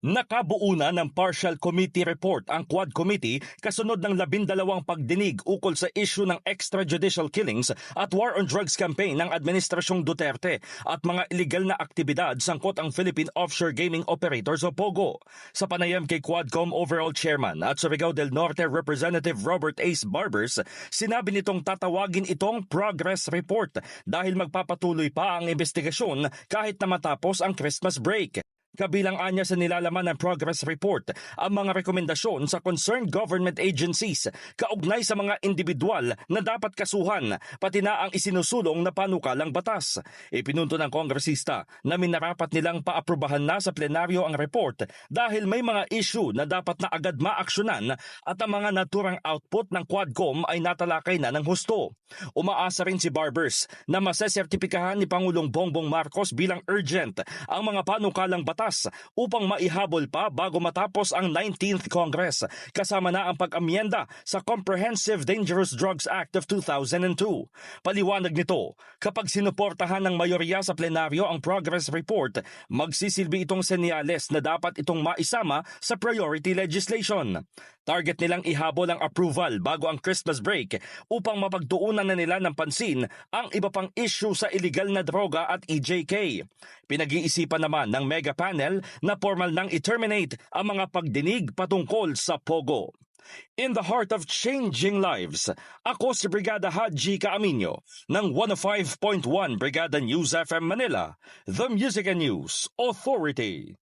Nakabuo na ng partial committee report ang Quad Committee kasunod ng labindalawang pagdinig ukol sa issue ng extrajudicial killings at war on drugs campaign ng Administrasyong Duterte at mga illegal na aktibidad sangkot ang Philippine Offshore Gaming Operators o POGO. Sa panayam kay Quadcom Overall Chairman at Surigao del Norte Representative Robert Ace Barbers, sinabi nitong tatawagin itong progress report dahil magpapatuloy pa ang investigasyon kahit na matapos ang Christmas break. Kabilang anya sa nilalaman ng progress report ang mga rekomendasyon sa concerned government agencies kaugnay sa mga individual na dapat kasuhan pati na ang isinusulong na panukalang batas. Ipinunto ng kongresista na minarapat nilang paaprubahan na sa plenaryo ang report dahil may mga issue na dapat na agad maaksyonan at ang mga naturang output ng Quadcom ay natalakay na ng husto. Umaasa rin si Barbers na masesertipikahan ni Pangulong Bongbong Marcos bilang urgent ang mga panukalang batas upang maihabol pa bago matapos ang 19th Congress kasama na ang pag-amyenda sa Comprehensive Dangerous Drugs Act of 2002. Paliwanag nito, kapag sinuportahan ng mayorya sa plenaryo ang progress report, magsisilbi itong senyales na dapat itong maisama sa priority legislation. Target nilang ihabol ang approval bago ang Christmas break upang mapagtuunan na nila ng pansin ang iba pang issue sa illegal na droga at EJK. Pinag-iisipan naman ng mega panel na formal nang i-terminate ang mga pagdinig patungkol sa POGO. In the heart of changing lives, ako si Brigada Haji Kaaminyo ng 105.1 Brigada News FM Manila, the Music and News Authority.